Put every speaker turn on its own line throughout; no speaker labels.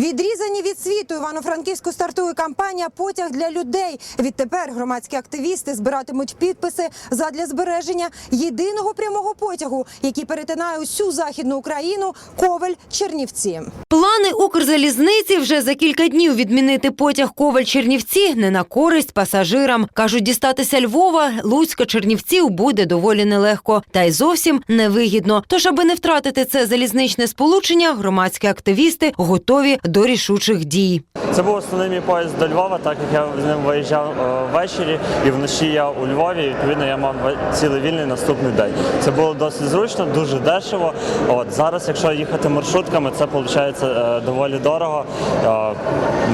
Відрізані від світу Івано-Франківську стартує кампанія Потяг для людей. Відтепер громадські активісти збиратимуть підписи задля збереження єдиного прямого потягу, який перетинає усю західну Україну Ковель Чернівці.
Плани Укрзалізниці вже за кілька днів відмінити потяг Коваль-Чернівці не на користь пасажирам. Кажуть, дістатися Львова, Луцька, Чернівців буде доволі нелегко та й зовсім невигідно. Тож, аби не втратити це залізничне сполучення, громадські активісти готові до рішучих дій.
Це був основний мій поїзд до Львова, так як я з ним виїжджав е, ввечері, і вночі я у Львові. Відповідно, я мав цілий вільний наступний день. Це було досить зручно, дуже дешево. От зараз, якщо їхати маршрутками, це виходить е, доволі дорого. Е,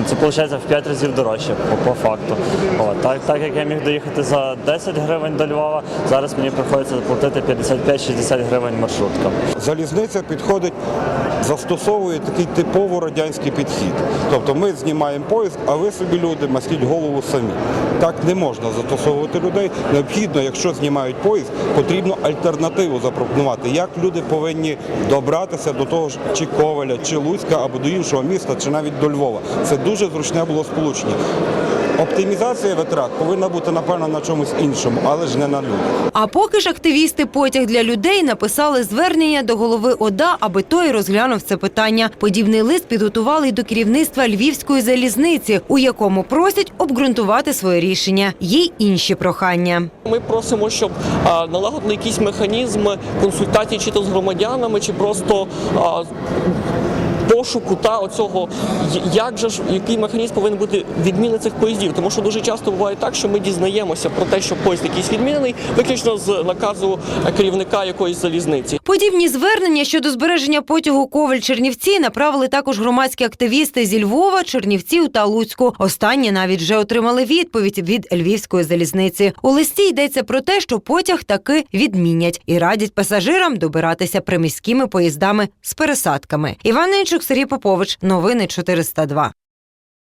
Це виходить в 5 разів дорожче по, по факту. От так, так як я міг доїхати за 10 гривень до Львова, зараз мені приходиться платити 55-60 гривень маршруткам.
Залізниця підходить, застосовує такий типово радянський підхід. Тобто ми знімаємо поїзд, а ви собі люди мастіть голову самі. Так не можна застосовувати людей. Необхідно, якщо знімають поїзд, потрібно альтернативу запропонувати. Як люди повинні добратися до того ж чи Ковеля, чи Луцька, або до іншого міста, чи навіть до Львова. Це дуже зручне було сполучення. Оптимізація витрат повинна бути напевно на чомусь іншому, але ж не на людях.
А поки ж активісти потяг для людей написали звернення до голови ОДА, аби той розглянув це питання. Подібний лист підготували й до керівництва Львівської залізниці, у якому просять обґрунтувати своє рішення. Є й інші прохання.
Ми просимо, щоб налагодили якісь механізми консультацій чи то з громадянами, чи просто пошуку та оцього, як же ж який механізм повинен бути відміни цих поїздів. Тому що дуже часто буває так, що ми дізнаємося про те, що поїзд якийсь відмінений, виключно з наказу керівника якоїсь залізниці.
Подібні звернення щодо збереження потягу Коваль-Чернівці направили також громадські активісти зі Львова, Чернівців та Луцьку. Останні навіть вже отримали відповідь від Львівської залізниці. У листі йдеться про те, що потяг таки відмінять і радять пасажирам добиратися приміськими поїздами з пересадками. Іван Нечук, Сергій Попович. Новини 402.